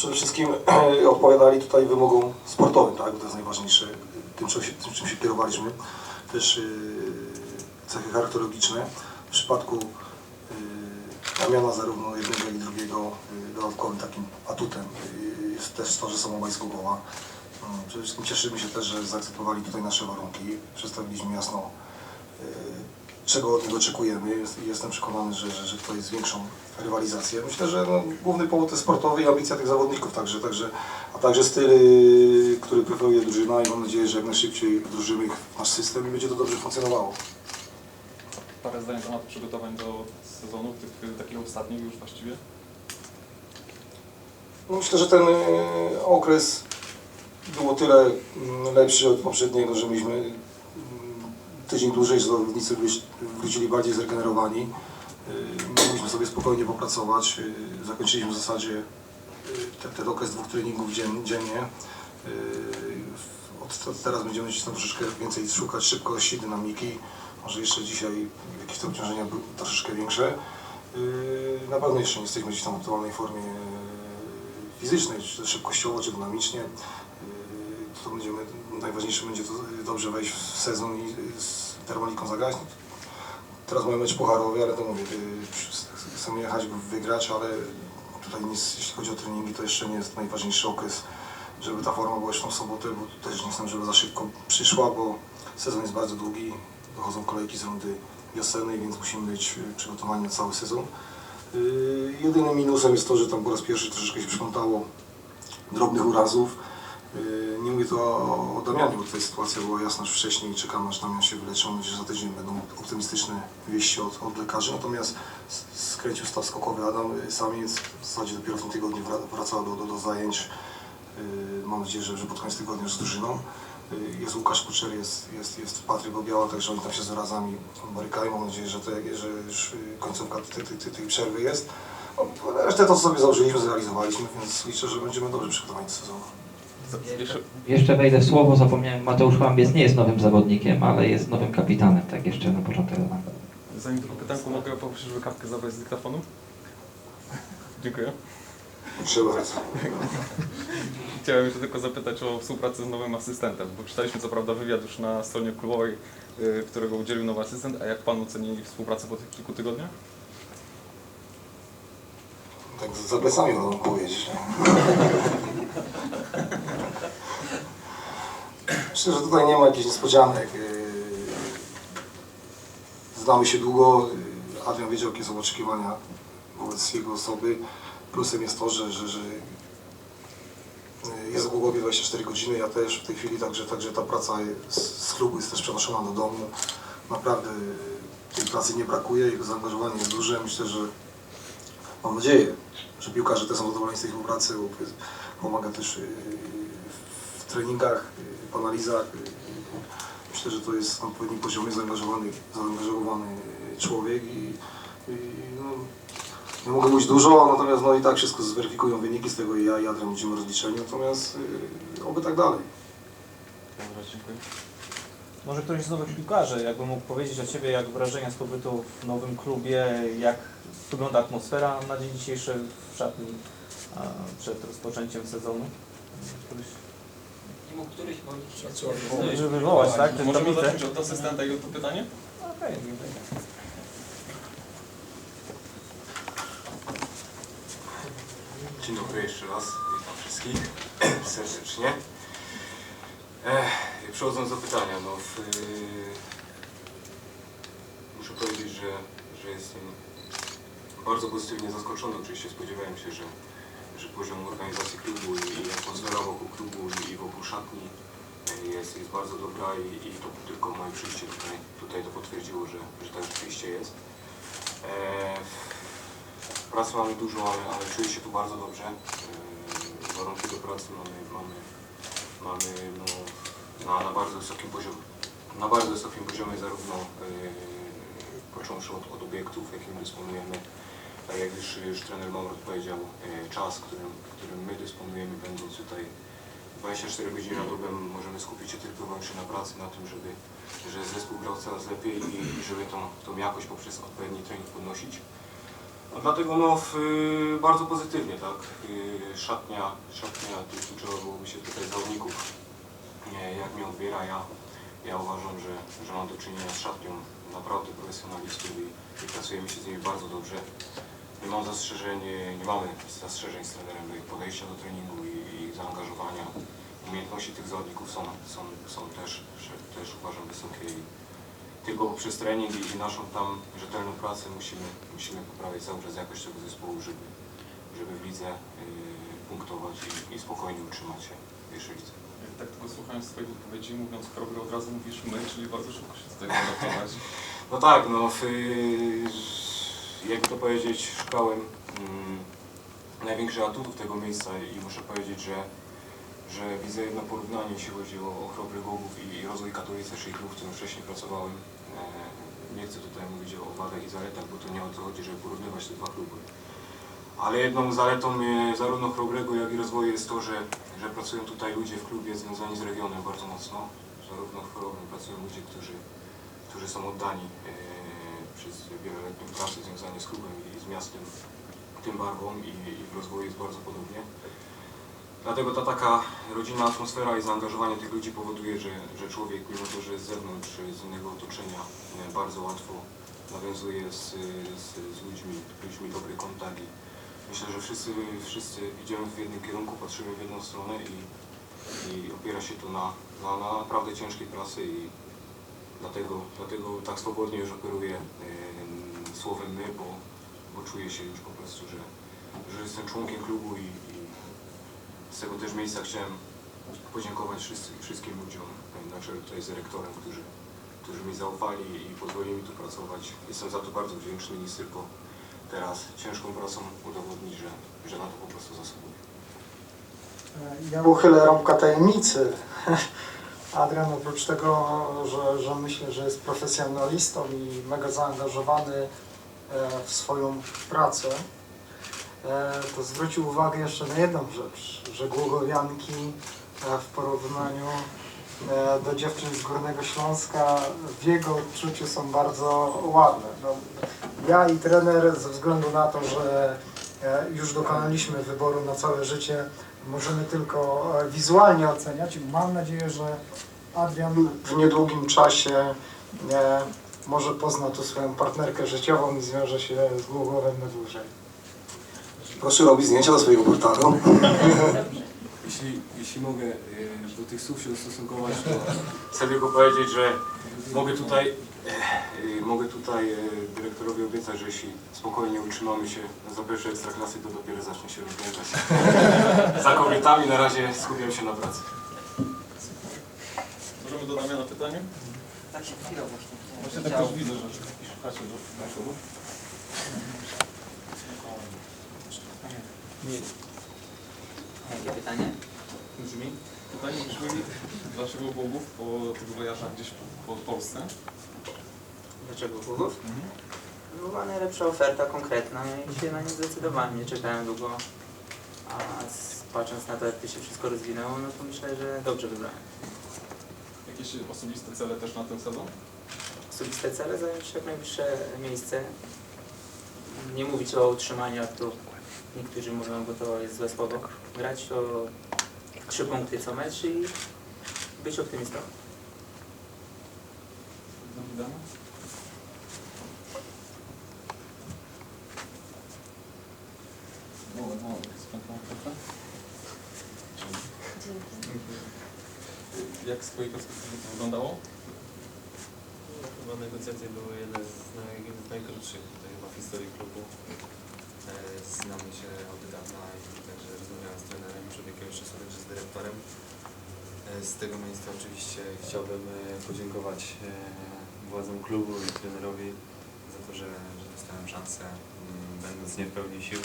przede wszystkim odpowiadali tutaj wymogom sportowym, tak? To jest najważniejsze, tym czym się, tym, czym się kierowaliśmy. Też yy, cechy charakterologiczne. W przypadku yy, zarówno jednego, jak i drugiego yy, dodatkowym takim atutem yy, jest też to, że są obaj z. Mm, Przede wszystkim cieszymy się też, że zaakceptowali tutaj nasze warunki. Przedstawiliśmy jasno yy, czego od nich oczekujemy. Jest, jestem przekonany, że, że, że to jest większą rywalizację. Myślę, że no, główny powód jest sportowy i ambicja tych zawodników, także, także, a także styl, y, który preferuje drużyna i mam nadzieję, że jak najszybciej wdrożymy ich w nasz system i będzie to dobrze funkcjonowało. Parę zdań na temat przygotowań do sezonu, tych takich ostatnich już właściwie. No, myślę, że ten y, okres był o tyle mm, lepszy od poprzedniego, że mieliśmy tydzień dłużej, że zawodnicy wróci- wrócili bardziej zregenerowani. Y, Mogliśmy sobie spokojnie popracować. Y, Zakończyliśmy w zasadzie y, ten, ten okres dwóch treningów dzien, dziennie. Od od teraz będziemy gdzieś tam troszeczkę więcej szukać szybkości, dynamiki. Może jeszcze dzisiaj jakieś te obciążenia były troszeczkę większe. Na pewno jeszcze nie jesteśmy gdzieś tam w optymalnej formie fizycznej, czy szybkościowo, czy dynamicznie. To będziemy, najważniejsze będzie to dobrze wejść w sezon i z termaliką zagrać. Teraz mamy mecz pucharowy, ale to mówię, y, chcemy jechać, wygrać, ale tutaj nic, jeśli chodzi o treningi, to jeszcze nie jest najważniejszy okres, żeby ta forma była jeszcze w sobotę, bo też nie chcę, żeby za szybko przyszła, bo sezon jest bardzo długi, dochodzą kolejki z rundy wiosennej, więc musimy być y, przygotowani na cały sezon. Yy, Jedynym minusem jest to, że tam po raz pierwszy troszeczkę się przyplątało drobnych urazów. Yy, Nie mówię tu o, o Damianie, bo tutaj sytuacja była jasna już wcześniej i czekam aż Damian się wyleczy. Mam nadzieję, że za tydzień będą optymistyczne wieści od, od lekarzy. Natomiast skręcił staw skokowy Adam Samiec. W zasadzie dopiero w tym tygodniu wra- wracał do, do, do zajęć. Yy, Mam nadzieję, że, że pod koniec tygodnia z drużyną. Yy, Jest Łukasz Kuczer, jest, jest, jest Patryk Obiała, także oni tam się z urazami borykają. Mam nadzieję, że, to, że już końcówka tej, tej, tej, tej przerwy jest. No, resztę to, co sobie założyliśmy, zrealizowaliśmy, więc liczę, że będziemy dobrze przygotowani do sezonu. Jeszcze, wejdę w słowo, zapomniałem, Mateusz Łambiec nie jest nowym zawodnikiem, ale jest nowym kapitanem, tak jeszcze na początek dodam. zanim tylko pytanku, mogę poprosić, żeby kapkę zabrać z dyktafonu? Dziękuję. Proszę bardzo. Chciałem jeszcze tylko zapytać o współpracę z nowym asystentem, bo czytaliśmy co prawda wywiad już na stronie klubowej, y, którego udzielił nowy asystent, a jak Pan oceni współpracę po tych kilku tygodniach? Tak za plecami mogę powiedzieć. Myślę, że tutaj nie ma jakichś niespodzianek. Yy, Znamy się długo. Yy, Adrian wiedział, jakie są oczekiwania wobec jego osoby. Plusem jest to, że, że, że yy, jest w głowie 24 godziny, ja też w tej chwili, także, także ta praca z, klubu jest też przenoszona do domu. Naprawdę tej pracy nie brakuje, jego zaangażowanie jest duże. Myślę, że mam nadzieję, że piłkarze też są zadowoleni z tej współpracy, pomaga też yy, w treningach, yy, w analizach. Yy, Myślę, że to jest na odpowiednim poziomie zaangażowany, zaangażowany człowiek i, i no, nie mogę mówić dużo, natomiast no i tak wszystko zweryfikują wyniki, z tego i ja i Adrian będziemy rozliczeni, natomiast oby tak dalej. Dobra, dziękuję. Może ktoś z nowych piłkarzy, jakby mógł powiedzieć o Ciebie, jak wrażenia z pobytu w nowym klubie, jak wygląda atmosfera na dzień dzisiejszy w szatni a, przed rozpoczęciem sezonu? Któryś, Nie mógł któryś o, żeby wywołać, tak? Możemy tablice? zacząć od asystenta i od to pytanie? Okej. Dzień dobry jeszcze raz, witam wszystkich serdecznie. Ech, przechodząc do pytania, no w, yy, muszę powiedzieć, że, że jestem bardzo pozytywnie zaskoczony. Oczywiście spodziewałem się, że, że poziom organizacji klubu i, atmosfera wokół klubu i, wokół szatni e, jest, jest bardzo dobra i, i to tylko moje przyjście tutaj, tutaj to potwierdziło, że, że tak rzeczywiście jest. E, Pracy mamy dużo, ale, ale czuję się tu bardzo dobrze. Yy, Warunki do pracy mamy, mamy, mamy no, na, na bardzo wysokim poziomie. Na bardzo wysokim poziomie zarówno yy, począwszy od, od obiektów, jakim dysponujemy, tak jak już, już trener Mauro powiedział, yy, czas, którym, którym my dysponujemy, będąc tutaj 24 godziny na dobę, możemy skupić się tylko wyłącznie na pracy, na tym, żeby, żeby zespół grał coraz lepiej i, i żeby tą, tą jakość poprzez odpowiedni trening podnosić. No dlatego no w, y, bardzo pozytywnie, tak. Y, szatnia, szatnia, trzeba byłoby się tutaj zawodników, nie, jak mnie odbiera, ja, ja uważam, że, że mam do czynienia z szatnią naprawdę profesjonalistów i, i pracujemy się z nimi bardzo dobrze. Nie mam zastrzeżeń, nie mamy zastrzeżeń z trenerem do ich podejścia do treningu i, i zaangażowania. Umiejętności tych zawodników są, są, są też, też uważam wysokie i tylko poprzez trening i, naszą tam rzetelną pracę musimy, musimy poprawiać cały czas jakość tego zespołu, żeby, żeby w lidze y, punktować i, i spokojnie utrzymać się w pierwszej lidze. Tak tylko słuchając Twojej wypowiedzi, mówiąc chorobry od razu mówisz my, czyli bardzo szybko się do tego adaptować. No tak, no w, jakby to powiedzieć, szukałem mm, największych atutów tego miejsca i muszę powiedzieć, że, że widzę jedno porównanie, jeśli chodzi o, o Chrobry Głogów i rozwój Szejków, w którym wcześniej pracowałem. E, nie chcę tutaj mówić o wadach i zaletach, bo to nie o to chodzi, żeby porównywać te dwa kluby. Ale jedną zaletą e, zarówno Chrobrego, jak i rozwoju jest to, że, że pracują tutaj ludzie w klubie związani z regionem bardzo mocno. Zarówno w Chrobrym pracują ludzie, którzy którzy są oddani e, przez wieloletnią pracę związanie z klubem i z miastem tym barwom i, w rozwoju jest bardzo podobnie. Dlatego ta taka rodzinna atmosfera i zaangażowanie tych ludzi powoduje, że, że człowiek, mimo to, że jest z zewnątrz, z innego otoczenia, e, bardzo łatwo nawiązuje z, z, z ludźmi, ludźmi dobry kontakt myślę, że wszyscy, wszyscy idziemy w jednym kierunku, patrzymy w jedną stronę i, i opiera się to na, na, na naprawdę ciężkiej pracy i Dlatego, dlatego tak swobodnie już operuję em, słowem my, bo, bo czuję się już po prostu, że, że jestem członkiem klubu i, i z tego też miejsca chciałem podziękować wszyscy, wszystkim ludziom na czele tutaj z dyrektorem, którzy, którzy mi zaufali i pozwolili mi tu pracować. Jestem za to bardzo wdzięczny i tylko teraz ciężką pracą udowodnić, że, że na to po prostu zasługuję. Ja uchylę rąbka tajemnicy. Adrian oprócz tego, że, że myślę, że jest profesjonalistą i mega zaangażowany e, w swoją pracę, e, to zwrócił uwagę jeszcze na jedną rzecz, że Głogowianki e, w porównaniu do dziewczyn z Górnego Śląska w jego odczuciu są bardzo ładne. No, ja i trener ze względu na to, że już dokonaliśmy wyboru na całe życie, możemy tylko e, wizualnie oceniać. Mam nadzieję, że Adrian w niedługim czasie e, może pozna tu swoją partnerkę życiową i zwiąże się z Głogowem na dłużej. Proszę robić zdjęcia do swojego portalu. Jeśli, jeśli mogę y, do tych słów się ustosunkować, to chcę tylko powiedzieć, że mogę tutaj, mogę tutaj dyrektorowi obiecać, że jeśli spokojnie utrzymamy się za pierwszej ekstraklasy, to dopiero zacznie się rozglądać. za kobietami na razie skupiam się na pracy. Możemy do Damiana pytanie? Tak się chwilą właśnie. Właśnie tak też widzę, że szukacie do przodu. Jakie pytanie? Brzmi. Pytanie brzmi, dlaczego Bogów po tych wojażach gdzieś po, po Polsce? Dlaczego Głogów? No, była najlepsza oferta, konkretna i się na nie zdecydowałem. Nie czekałem długo. A patrząc na to, jak to się wszystko rozwinęło, no to myślę, że dobrze wybrałem. Jakieś osobiste cele też na ten sezon? Osobiste cele zająć jak najwyższe miejsce. Nie mówić o utrzymaniu, jak to niektórzy mówią, bo to jest złe słowo. Grać o trzy punkty co mecz i być optymistą. Do wydania? O, no, spętną kwotę. Jak z Twojej perspektywy to wyglądało? No, chyba negocjacje były jedne z, naj, z najkrótszych tutaj chyba w historii klubu. E, znamy się od dawna i także rozmawiałem z trenerem od jakiegoś czasu, także z dyrektorem. E, z tego miejsca oczywiście chciałbym e, podziękować e, władzom klubu i trenerowi za to, że, że dostałem szansę, mm, będąc nie w pełni sił.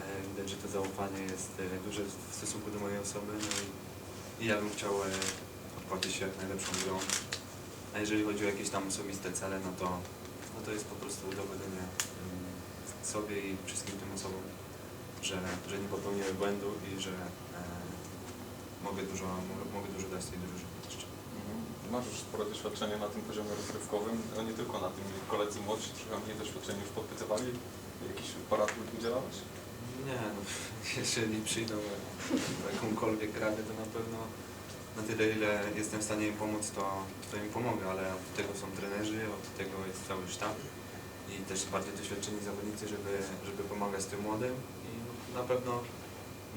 E, widać, że to zaufanie jest e, duże w stosunku do mojej osoby no i ja bym chciał odpłacić się jak najlepszą grą. A jeżeli chodzi o jakieś tam osobiste cele, no to, no to jest po prostu udowadnienie mm, sobie i wszystkim tym osobom, że, że nie popełniłem błędu i że e, mogę, dużo, mogę, mogę dużo dać tej drużynie jeszcze. Mhm. masz już spore doświadczenie na tym poziomie rozrywkowym, a nie tylko na tym. Koledzy młodsi, trochę mniej doświadczeni już podpytywali, jakiś porad udzielałeś? Nie, no, jeżeli przyjdą jakąkolwiek radę, to na pewno na tyle, ile jestem w stanie im pomóc, to, to im pomogę, ale od tego są trenerzy, od tego jest cały sztab i też bardziej doświadczeni zawodnicy, żeby, żeby pomagać tym młodym i na pewno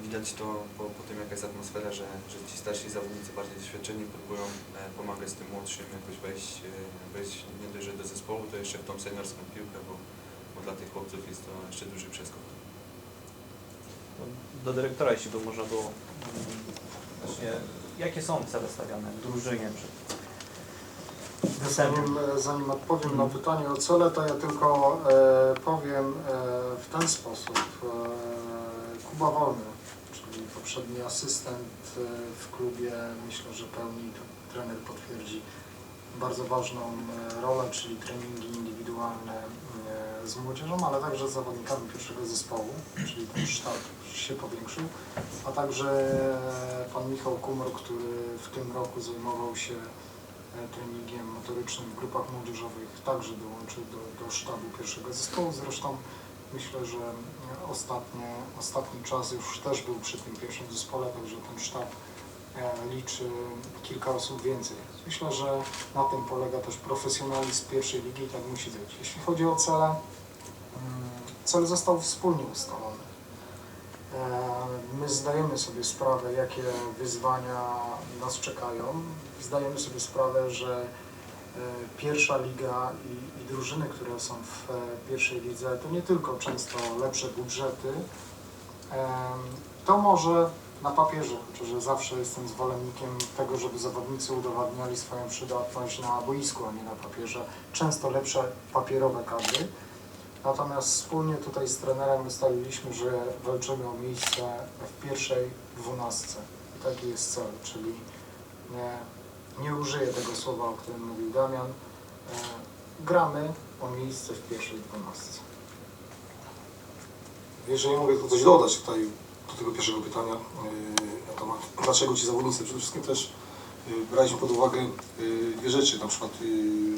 widać to po, po tym, jaka jest atmosfera, że, że ci starsi zawodnicy bardziej doświadczeni próbują e, pomagać tym młodszym jakoś wejść, e, wejść nie dość, że do zespołu, to jeszcze w tą seniorską piłkę, bo, bo dla tych chłopców jest to jeszcze duży przeskok. Do dyrektora, jeśli by można było właśnie, jakie są cele stawiane w drużynie przed? Zanim, zanim odpowiem na pytanie o cele, to ja tylko e, powiem e, w ten sposób. E, Kuba Wolny, czyli poprzedni asystent e, w klubie, myślę, że pełni, to trener potwierdzi, bardzo ważną e, rolę, czyli treningi indywidualne e, z młodzieżą, ale także z zawodnikami pierwszego zespołu, czyli ten sztab się powiększył, a także pan Michał Kumor, który w tym roku zajmował się e, treningiem motorycznym w grupach młodzieżowych, także dołączył do, do sztabu pierwszego zespołu. Zresztą myślę, że e, ostatnie, ostatni czas już też był przy tym pierwszym zespole, także ten sztab liczy kilka osób więcej. Myślę, że na tym polega też profesjonalizm pierwszej ligi i tak musi być. Jeśli chodzi o cele, mm, cel został wspólnie ustalony. E, My zdajemy sobie sprawę, jakie wyzwania nas czekają. Zdajemy sobie sprawę, że e, pierwsza liga i, i drużyny, które są w e, pierwszej lidze, to nie tylko często lepsze budżety. To może na papierze, znaczy, że zawsze jestem zwolennikiem tego, żeby zawodnicy udowadniali swoją przydatność na boisku, a nie na papierze. Często lepsze papierowe kadry. Natomiast wspólnie tutaj z trenerem ustaliliśmy, że walczymy o miejsce w pierwszej dwunastce. Taki jest cel, czyli nie, nie użyję tego słowa, o którym mówił Damian. E, gramy o miejsce w pierwszej dwunastce. Jeżeli mogę tu coś dodać tutaj do tego pierwszego pytania yy, na temat dlaczego ci zawodnicy, przede wszystkim też yy, braliśmy pod uwagę yy, dwie rzeczy, na przykład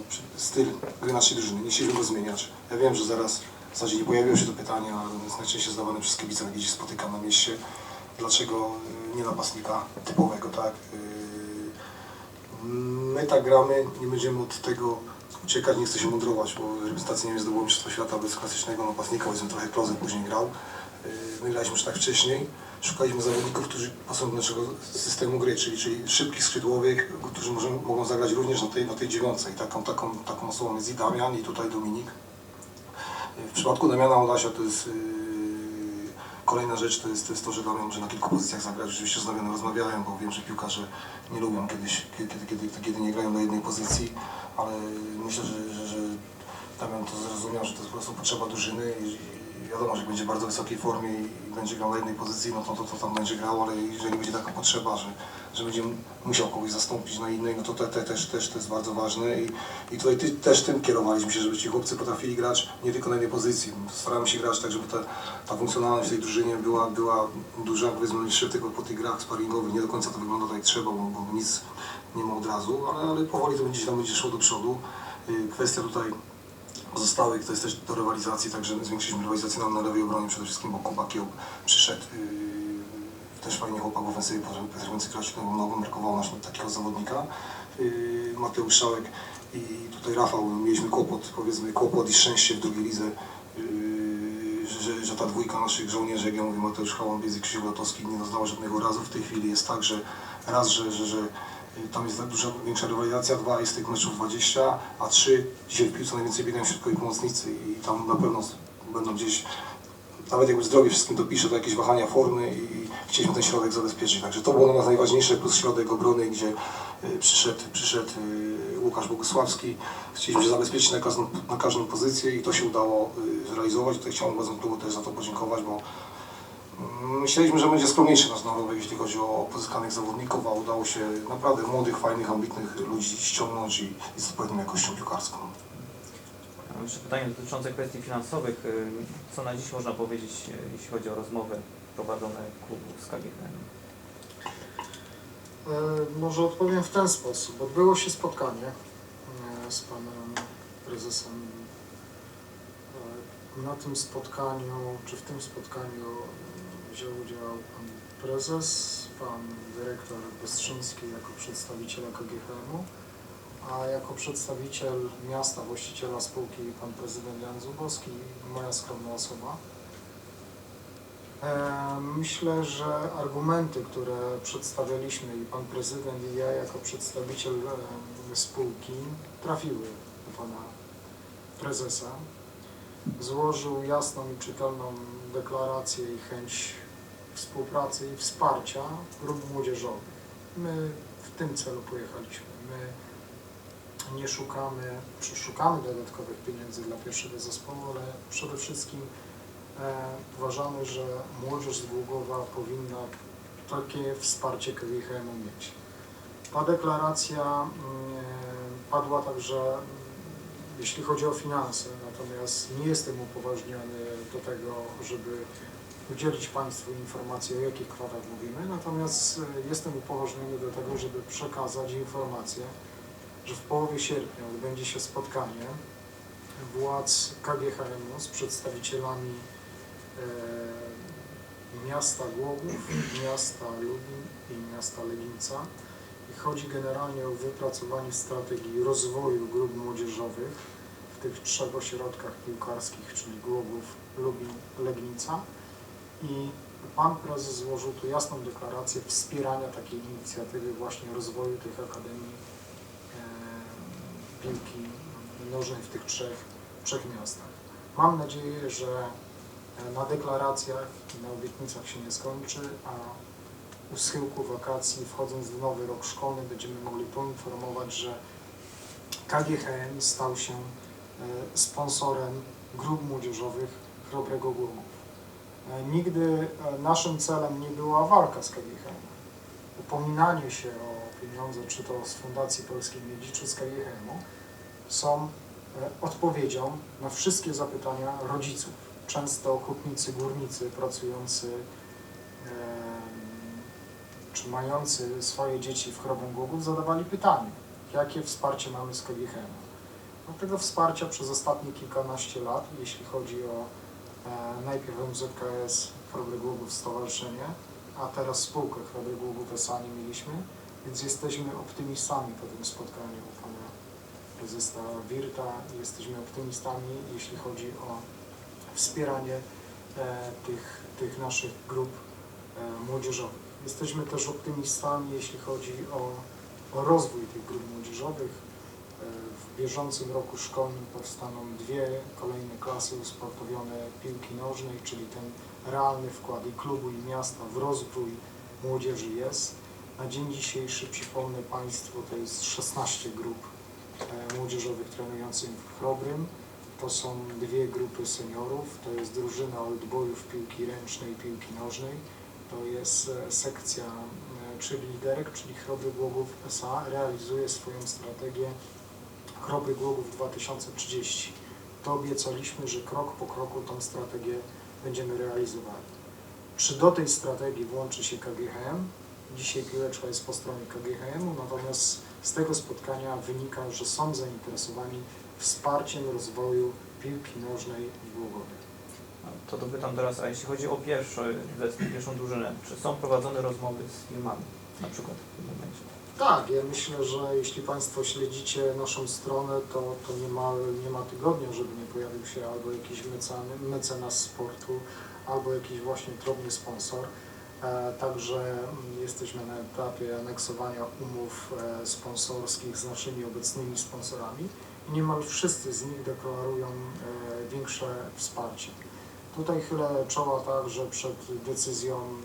przy- styl gry naszej drużyny, nie chcieliśmy go zmieniać. Ja wiem, że zaraz w zasadzie nie pojawiło się ale ono jest najczęściej zadawane przez kibiców, jak gdzieś spotykam na mieście, dlaczego nie napastnika typowego, tak? My tak gramy, nie będziemy od tego uciekać, nie chcę się mądrować, bo reprezentacja nie zdobyła Mistrzostwa Świata bez klasycznego napastnika, powiedzmy trochę Kloze później grał. My graliśmy już tak wcześniej, szukaliśmy zawodników, którzy pasują do naszego systemu gry, czyli, czyli szybkich skrzydłowych, którzy może, mogą zagrać również na tej, na tej dziewiątce. I taką, taką, taką osobą jest i Damian, i tutaj Dominik. Yy, W przypadku Damiana Olasia to jest yy, kolejna rzecz, to jest, to jest to, że Damian może na kilku pozycjach zagrać. Rzeczywiście z Damianem rozmawiałem, bo wiem, że piłkarze nie lubią kiedyś, kiedy, kiedy, kiedy, nie grają na jednej pozycji, ale myślę, że, że, że Damian to zrozumiał, że to jest po prostu potrzeba drużyny i wiadomo, że będzie w bardzo wysokiej formie i będzie grał na jednej pozycji, no to, to, to tam będzie grał, ale jeżeli będzie taka potrzeba, że, że będzie musiał kogoś zastąpić na innej, no to te, te, też, też to jest bardzo ważne i, i tutaj ty, też tym kierowaliśmy się, żeby ci chłopcy potrafili grać nie tylko na jednej pozycji. Staramy się grać tak, żeby ta, ta funkcjonalność w tej drużynie była, była duża, powiedzmy jeszcze tylko po tych grach sparingowych, nie do końca to wygląda tak jak trzeba, bo, bo nic nie ma od razu, ale, ale powoli to będzie, tam będzie szło do przodu. Y, Kwestia tutaj pozostałych to jest też do rywalizacji, także zwiększyliśmy rywalizację na, lewej obronie przede wszystkim, bo Kuba Kieł przyszedł. Yy, też fajnie chłopak w ofensywie potrafiący grać lewą nogą, brakowało nam takiego zawodnika. Yy, Mateusz Szałek i tutaj Rafał, mieliśmy kłopot, powiedzmy kłopot i szczęście w drugiej lidze, yy, że, że, ta dwójka naszych żołnierzy, jak ja mówię, Mateusz Hałambiec i Krzysiek Lotowski nie doznała żadnego razu. W tej chwili jest tak, że raz, że, że, że Tam jest duża, większa rywalizacja, dwa jest tych meczów 20, a trzy dzisiaj w piłce najwięcej biegają środkowi pomocnicy i tam na pewno będą gdzieś, nawet jakby zdrowie wszystkim dopisze, to jakieś wahania formy i chcieliśmy ten środek zabezpieczyć. Także to było dla nas najważniejsze, plus środek obrony, gdzie y, przyszedł, przyszedł y, Łukasz Bogusławski. Chcieliśmy się zabezpieczyć na każdą, na każdą pozycję i to się udało y, zrealizować. Tutaj chciałem bardzo klubu też za to podziękować, bo Myśleliśmy, że będzie skromniejszy nasz narobek, jeśli chodzi o pozyskanych zawodników, a udało się naprawdę młodych, fajnych, ambitnych ludzi ściągnąć i, i z odpowiednią jakością piłkarską. Mam jeszcze pytanie dotyczące kwestii finansowych. Co na dziś można powiedzieć, y, jeśli chodzi o rozmowy prowadzone klubu z KGHM? E, Może odpowiem w ten sposób. Odbyło się spotkanie e, z panem prezesem. E, Na tym spotkaniu, czy w tym spotkaniu e, wziął udział pan prezes, pan dyrektor Bystrzyński jako przedstawiciel KGHM-u, a jako przedstawiciel miasta, właściciela spółki pan prezydent Jan Zubowski i moja skromna osoba. E, Myślę, że argumenty, które przedstawialiśmy i pan prezydent i ja jako przedstawiciel e, spółki trafiły do pana prezesa. Złożył jasną i czytelną deklarację i chęć współpracy i wsparcia grup młodzieżowych. My w tym celu pojechaliśmy. My nie szukamy, czy szukamy dodatkowych pieniędzy dla pierwszego zespołu, ale przede wszystkim e, uważamy, że młodzież z Głogowa powinna takie wsparcie KGHM-u mieć. Ta deklaracja mm, e, padła także, jeśli chodzi o finanse, natomiast nie jestem upoważniony do tego, żeby udzielić Państwu informacji, o jakich kwotach mówimy, natomiast e, jestem upoważniony do tego, żeby przekazać informację, że w połowie sierpnia odbędzie się spotkanie władz KGHM-u z przedstawicielami e, miasta Głogów, miasta Lubin i miasta Legnica. I chodzi generalnie o wypracowanie strategii rozwoju grup młodzieżowych w tych trzech ośrodkach piłkarskich, czyli Głogów, Lubin, Legnica. I Pan Prezes złożył tu jasną deklarację wspierania takiej inicjatywy właśnie rozwoju tych akademii e, piłki nożnej w tych trzech, trzech miastach. Mam nadzieję, że e, na deklaracjach i na obietnicach się nie skończy, a u schyłku wakacji, wchodząc w nowy rok szkolny, będziemy mogli poinformować, że KGHM stał się e, sponsorem grup młodzieżowych Chrobrego Głogów. Nigdy e, naszym celem nie była walka z KGHM. Upominanie się o pieniądze, czy to z Fundacji Polskiej Miedzi, czy z KGHM-u, są e, odpowiedzią na wszystkie zapytania rodziców. Często hutnicy, górnicy pracujący czy mający swoje dzieci w Chrobem Głogów zadawali pytanie, jakie wsparcie mamy z KGHM. No, tego wsparcia przez ostatnie kilkanaście lat, jeśli chodzi o najpierw MZKS Chrobry Głogów Stowarzyszenie, a teraz spółkę Chrobry Głogów S.A. nie mieliśmy, więc jesteśmy optymistami po tym spotkaniu pana prezesa Wirta jesteśmy optymistami, jeśli chodzi o wspieranie e, tych, tych naszych grup e, młodzieżowych. Jesteśmy też optymistami, jeśli chodzi o, o rozwój tych grup młodzieżowych. W bieżącym roku szkolnym powstaną dwie kolejne klasy usportowione piłki nożnej, czyli ten realny wkład i klubu i miasta w rozwój młodzieży jest. Na dzień dzisiejszy przypomnę Państwu, to jest 16 grup e, młodzieżowych trenujących w Chrobrym. To są dwie grupy seniorów, to jest drużyna oldboyów piłki ręcznej i piłki nożnej, to jest e, sekcja e, czyli liderek, czyli Chrobry Głogów S.A. realizuje swoją strategię Chrobry Głogów 2030. To obiecaliśmy, że krok po kroku tą strategię będziemy realizowali. Czy do tej strategii włączy się KGHM? Dzisiaj piłeczka jest po stronie KGHM-u, natomiast z tego spotkania wynika, że są zainteresowani wsparciem rozwoju piłki nożnej w Głogowie. To dopytam teraz, a jeśli chodzi o powiedzmy, pierwszą drużynę, czy są prowadzone rozmowy z firmami na przykład w tym momencie? Tak, ja myślę, że jeśli Państwo śledzicie naszą stronę, to, to nie, ma, nie ma tygodnia, żeby nie pojawił się albo jakiś mecenas, mecenas sportu, albo jakiś właśnie drobny sponsor. E, Także jesteśmy na etapie aneksowania umów e, sponsorskich z naszymi obecnymi sponsorami i niemal wszyscy z nich deklarują e, większe wsparcie. Tutaj chylę czoła także przed decyzją mm,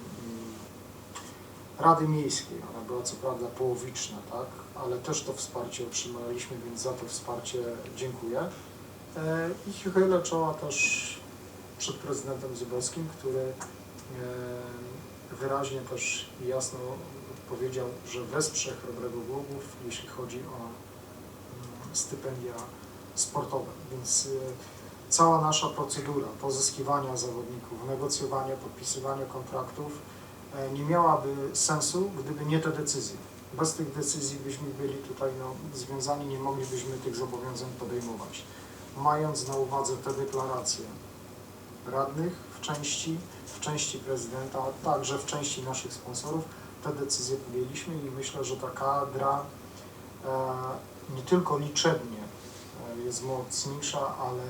Rady Miejskiej. Była co prawda połowiczna, tak, ale też to wsparcie otrzymaliśmy, więc za to wsparcie dziękuję. E, I chylę czoła też przed prezydentem Zubowskim, który e, wyraźnie też jasno powiedział, że wesprze Chrobrego Głogów, jeśli chodzi o mm, stypendia sportowe. Więc e, cała nasza procedura pozyskiwania zawodników, negocjowania, podpisywania kontraktów nie miałaby sensu, gdyby nie te decyzje. Bez tych decyzji byśmy byli tutaj no, związani, nie moglibyśmy tych zobowiązań podejmować. Mając na uwadze te deklaracje radnych w części, w części prezydenta, a także w części naszych sponsorów, te decyzje podjęliśmy i myślę, że ta kadra e, nie tylko liczebnie e, jest mocniejsza, ale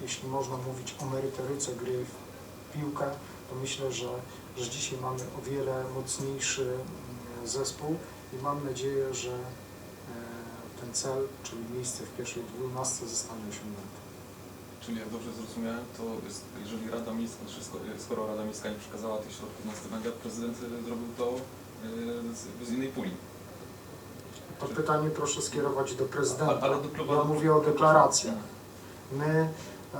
jeśli można mówić o merytoryce gry w piłkę, to myślę, że, że dzisiaj mamy o wiele mocniejszy mm, zespół i mam nadzieję, że e, ten cel, czyli miejsce w pierwszej dwunastce zostanie osiągnięty. Czyli jak dobrze zrozumiałem, to jest, jeżeli Rada Miejska, czy skoro, skoro Rada Miejska nie przekazała tych środków na stypendia, prezydent y, zrobił to z, z innej puli. To pytanie proszę skierować do prezydenta. A- ale do klubu- Ja mówię o deklaracjach. My, e,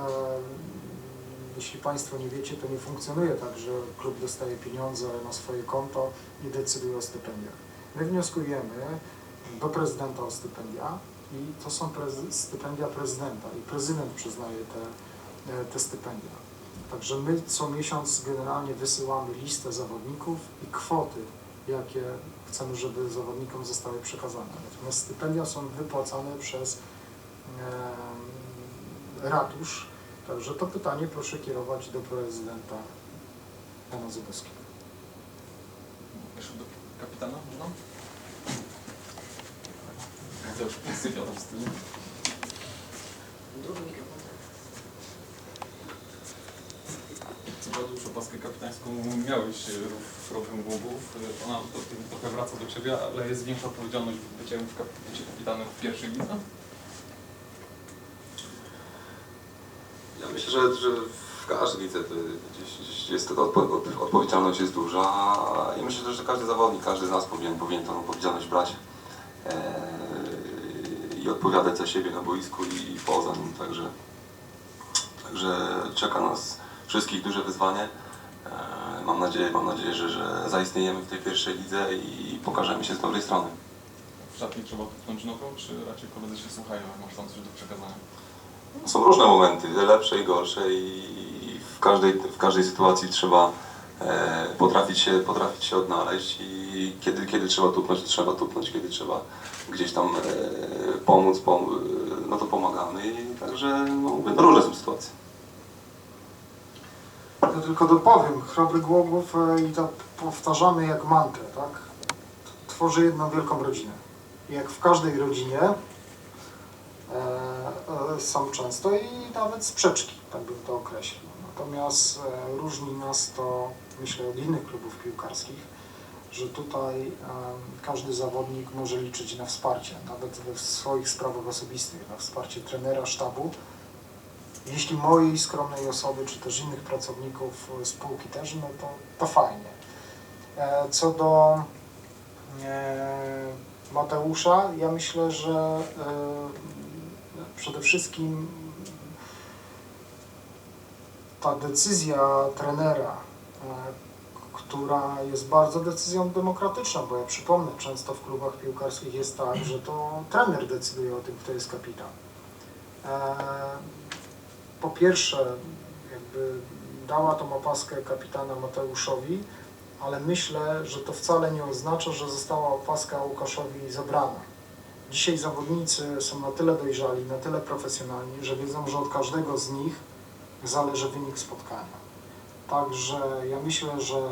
jeśli Państwo nie wiecie, to nie funkcjonuje tak, że klub dostaje pieniądze na swoje konto i decyduje o stypendiach. My wnioskujemy do prezydenta o stypendia i to są prezy- stypendia prezydenta i prezydent przyznaje te, e, te stypendia. Także my co miesiąc generalnie wysyłamy listę zawodników i kwoty, jakie chcemy, żeby zawodnikom zostały przekazane. Natomiast stypendia są wypłacane przez e, ratusz, także to pytanie proszę kierować do prezydenta pana Zubowskiego. Jeszcze do kapitana można? To już sypiał w stylu. Co prawda już opaskę kapitańską miałeś y, w problem Głogów. Y, Ona to, trochę wraca do Ciebie, ale jest większa odpowiedzialność w w kap, bycie kapitanem w pierwszej lidze? Myślę, że, że w każdej lidze gdzieś, gdzieś jest to odpo, od, odpowiedzialność jest duża i myślę, że każdy zawodnik, każdy z nas powinien, powinien tą odpowiedzialność brać e, i odpowiadać za siebie na boisku i, i poza nim. Także, także czeka nas wszystkich duże wyzwanie. E, mam nadzieję, mam nadzieję że, że zaistniejemy w tej pierwszej lidze i pokażemy się z dobrej strony. W trzeba dotknąć nogą, czy raczej koledzy się słuchają, jak masz tam coś do przekazania? Są różne momenty, lepsze i gorsze i w każdej, w każdej sytuacji trzeba e, potrafić, się, potrafić się odnaleźć i kiedy, kiedy trzeba tupnąć, to trzeba tupnąć, kiedy trzeba gdzieś tam e, pomóc, pom no to pomagamy i także no, mówię, no różne są sytuacje. Ja tylko dopowiem, Chrobry Głogów e, i to powtarzamy jak mantrę, tak? Tworzy jedną wielką rodzinę. Jak w każdej rodzinie e, e, są często i nawet sprzeczki, tak bym to określił. Natomiast e, różni nas to, myślę, od innych klubów piłkarskich, że tutaj e, każdy zawodnik może liczyć na wsparcie, nawet we swoich sprawach osobistych, na wsparcie trenera, sztabu, jeśli mojej skromnej osoby, czy też innych pracowników spółki też, no to, to fajnie. E, Co do e, Mateusza, ja myślę, że e, przede wszystkim ta decyzja trenera, e, która jest bardzo decyzją demokratyczną, bo ja przypomnę, często w klubach piłkarskich jest tak, że to trener decyduje o tym, kto jest kapitan. E, po pierwsze, jakby dała tą opaskę kapitana Mateuszowi, ale myślę, że to wcale nie oznacza, że została opaska Łukaszowi zabrana. Dzisiaj zawodnicy są na tyle dojrzali, na tyle profesjonalni, że wiedzą, że od każdego z nich zależy wynik spotkania. Także ja myślę, że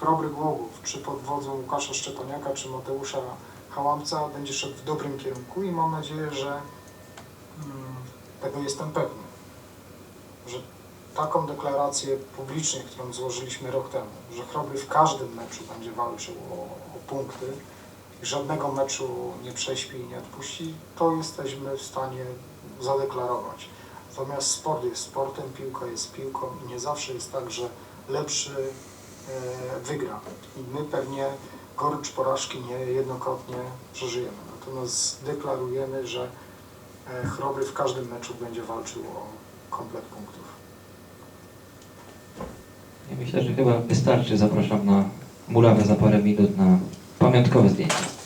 Chrobry Głogów, czy pod wodzą Łukasza Szczepaniaka, czy Mateusza Hałamca będzie szedł w dobrym kierunku i mam nadzieję, że mm, tego jestem pewny, że taką deklarację publicznie, którą złożyliśmy rok temu, że Chrobry w każdym meczu będzie walczył o, o punkty żadnego meczu nie prześpi i nie odpuści, to jesteśmy w stanie zadeklarować. Natomiast sport jest sportem, piłka jest piłką i nie zawsze jest tak, że lepszy e, wygra. I my pewnie gorycz porażki niejednokrotnie przeżyjemy. Natomiast deklarujemy, że e, Chrobry w każdym meczu będzie walczył o komplet punktów. Ja myślę, że chyba wystarczy. Zapraszam na murawę za parę minut na pamiątkowe zdjęcie.